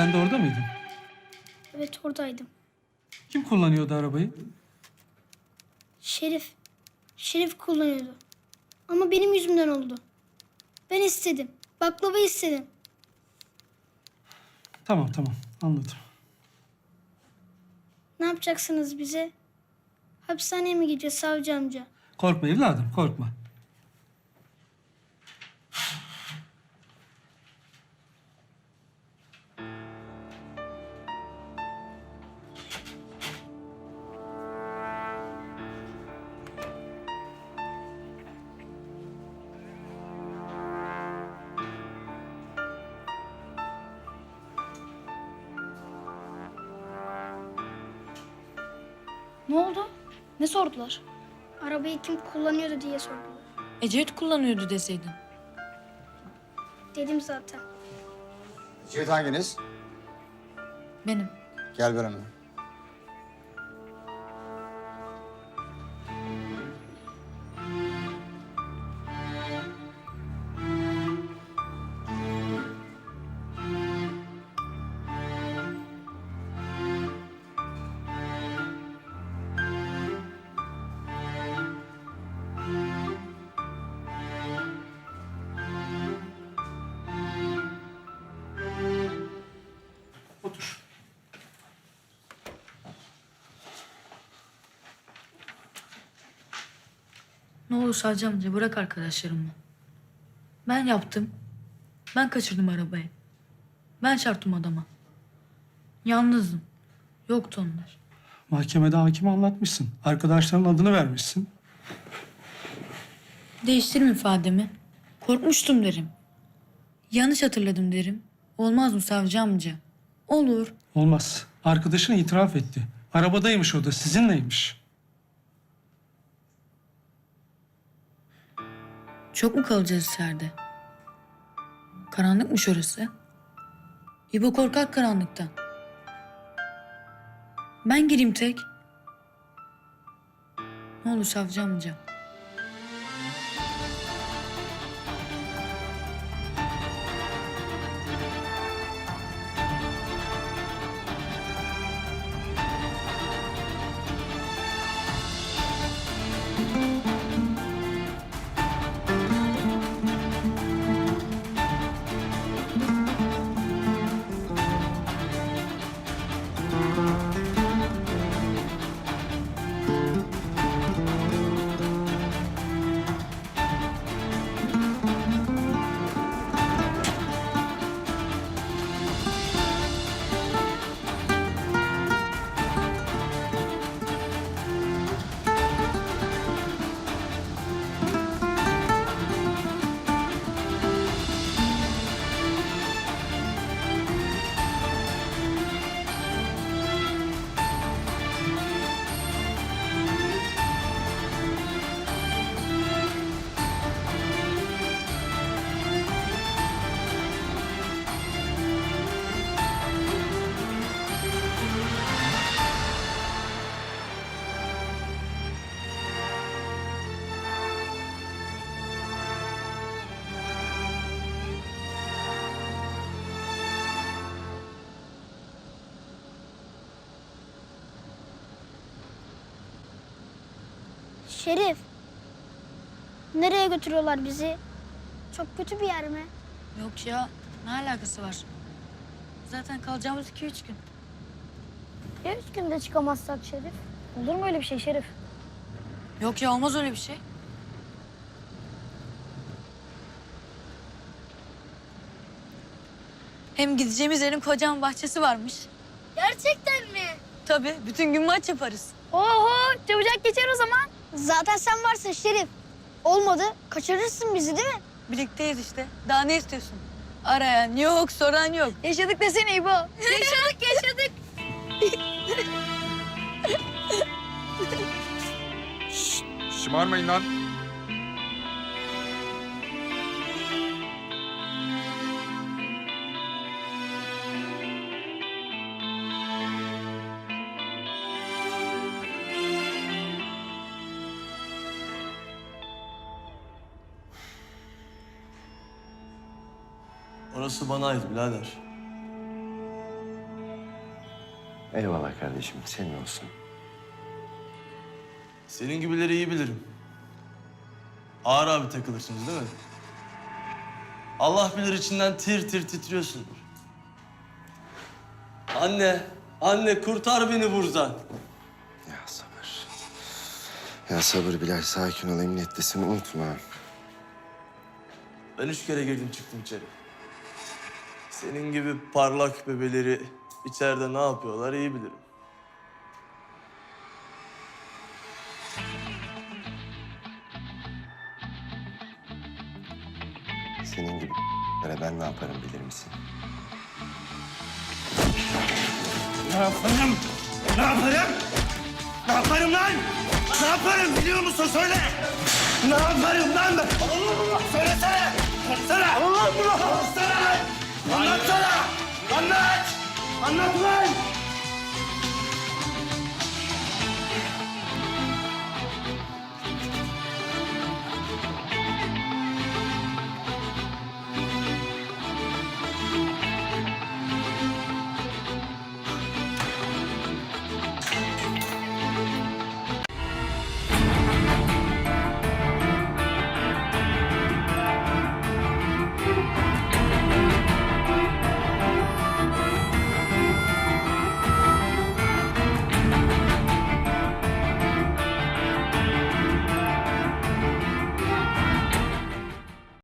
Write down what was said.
Sen de orada mıydın? Evet oradaydım. Kim kullanıyordu arabayı? Şerif. Şerif kullanıyordu. Ama benim yüzümden oldu. Ben istedim. Baklava istedim. Tamam tamam anladım. Ne yapacaksınız bize? Hapishaneye mi gideceğiz savcı amca? Korkma evladım korkma. Ne oldu? Ne sordular? Arabayı kim kullanıyordu diye sordular. Ecevit kullanıyordu deseydin. Dedim zaten. Ecevit hanginiz? Benim. Gel benimle. Ne olur Savcı amca bırak arkadaşlarımı. Ben yaptım. Ben kaçırdım arabayı. Ben çarptım adama. Yalnızdım. Yoktu onlar. Mahkemede hakime anlatmışsın. Arkadaşların adını vermişsin. Değiştirim ifademi. Korkmuştum derim. Yanlış hatırladım derim. Olmaz mı savcı amca? Olur. Olmaz. Arkadaşın itiraf etti. Arabadaymış o da sizinleymiş. Çok mu kalacağız içeride? Karanlıkmış orası. İbo korkar karanlıktan. Ben gireyim tek. Ne olur savcı amca. Şerif. Nereye götürüyorlar bizi? Çok kötü bir yer mi? Yok ya ne alakası var? Zaten kalacağımız iki üç gün. Ya üç günde çıkamazsak Şerif? Olur mu öyle bir şey Şerif? Yok ya olmaz öyle bir şey. Hem gideceğimiz yerin kocaman bahçesi varmış. Gerçekten mi? Tabii bütün gün maç yaparız. Oho çabucak geçer o zaman. Zaten sen varsın Şerif. Olmadı kaçırırsın bizi değil mi? Birlikteyiz işte. Daha ne istiyorsun? Arayan yok, soran yok. Yaşadık desene İbo. yaşadık yaşadık. Şımarmayın lan. Orası bana ait birader. Eyvallah kardeşim, senin olsun. Senin gibileri iyi bilirim. Ağır abi takılırsınız değil mi? Allah bilir içinden tir tir titriyorsundur. Anne, anne kurtar beni buradan. Ya sabır. Ya sabır Bilal, sakin ol, emniyettesin, unutma. Ben üç kere girdim çıktım içeri. Senin gibi parlak bebeleri içeride ne yapıyorlar iyi bilirim. Senin gibi ben ne yaparım bilir misin? Ne yaparım? Ne yaparım? Ne yaparım lan? Ne yaparım biliyor musun? Söyle. Ne yaparım lan ben? Allah Allah. Söylesene. Söylesene. Allah Allah. Söylesene. Anlatsana. Anlat. Anlat lan.